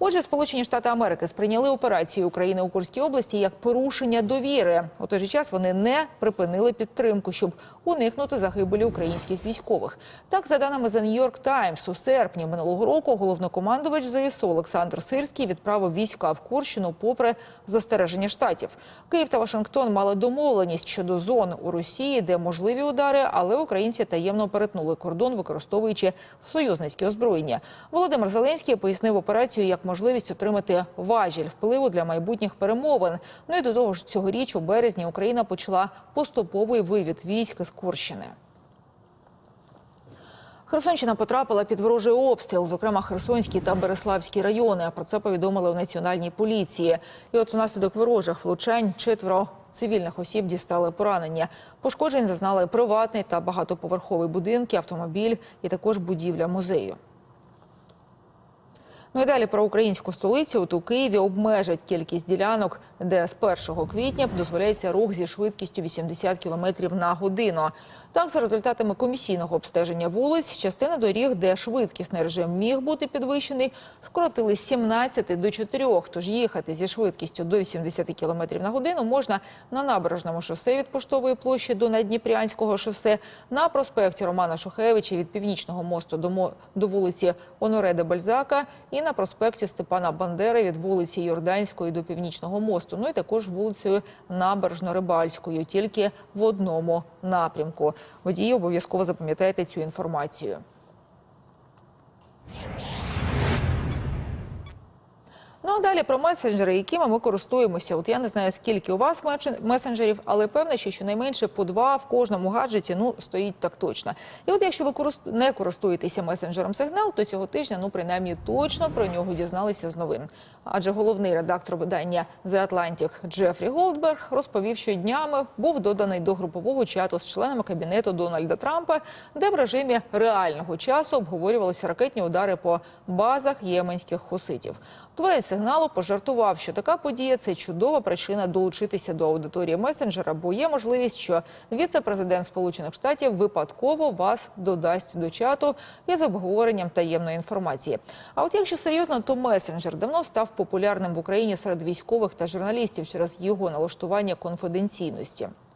Отже, Сполучені Штати Америки сприйняли операцію України у Курській області як порушення довіри. У той же час вони не припинили підтримку, щоб уникнути загибелі українських військових. Так, за даними The New York Times, у серпні минулого року головнокомандувач ЗСУ Олександр Сирський відправив війська в Курщину попри застереження штатів. Київ та Вашингтон мали домовленість щодо зон у Росії, де можливі удари, але українці таємно перетнули кордон, використовуючи союзницьке озброєння. Володимир Зеленський пояснив операцію як можливість отримати важіль впливу для майбутніх перемовин. Ну і до того ж, цьогоріч у березні Україна почала поступовий вивід військ з Курщини. Херсонщина потрапила під ворожий обстріл, зокрема Херсонський та Береславський райони. Про це повідомили у національній поліції. І от внаслідок ворожих влучань четверо цивільних осіб дістали поранення. Пошкоджень зазнали приватний та багатоповерховий будинки, автомобіль і також будівля музею. Ну і далі про українську столицю. От у Києві обмежать кількість ділянок, де з 1 квітня дозволяється рух зі швидкістю 80 км на годину. Так, за результатами комісійного обстеження вулиць, частина доріг, де швидкісний режим міг бути підвищений, скоротили з 17 до 4. Тож їхати зі швидкістю до 80 км на годину можна на набережному шосе від поштової площі до Надніпрянського шосе, на проспекті Романа Шухевича від Північного мосту до, до вулиці Оноре де Бальзака і на проспекті Степана Бандери від вулиці Йорданської до Північного мосту. Ну і також вулицею Набережно-Рибальською, тільки в одному напрямку. Водії обов'язково запам'ятайте цю інформацію. Далі про месенджери, якими ми користуємося. От я не знаю, скільки у вас месенджерів, але певне, що щонайменше по два в кожному гаджеті ну стоїть так точно. І от якщо ви не користуєтеся месенджером сигнал, то цього тижня, ну принаймні точно про нього дізналися з новин. Адже головний редактор видання The Atlantic Джефрі Голдберг розповів, що днями був доданий до групового чату з членами кабінету Дональда Трампа, де в режимі реального часу обговорювалися ракетні удари по базах єменських хуситів. Творець сигналу пожартував, що така подія це чудова причина долучитися до аудиторії месенджера, бо є можливість, що віце-президент Сполучених Штатів випадково вас додасть до чату із обговоренням таємної інформації. А от якщо серйозно, то месенджер давно став популярним в Україні серед військових та журналістів через його налаштування конфіденційності.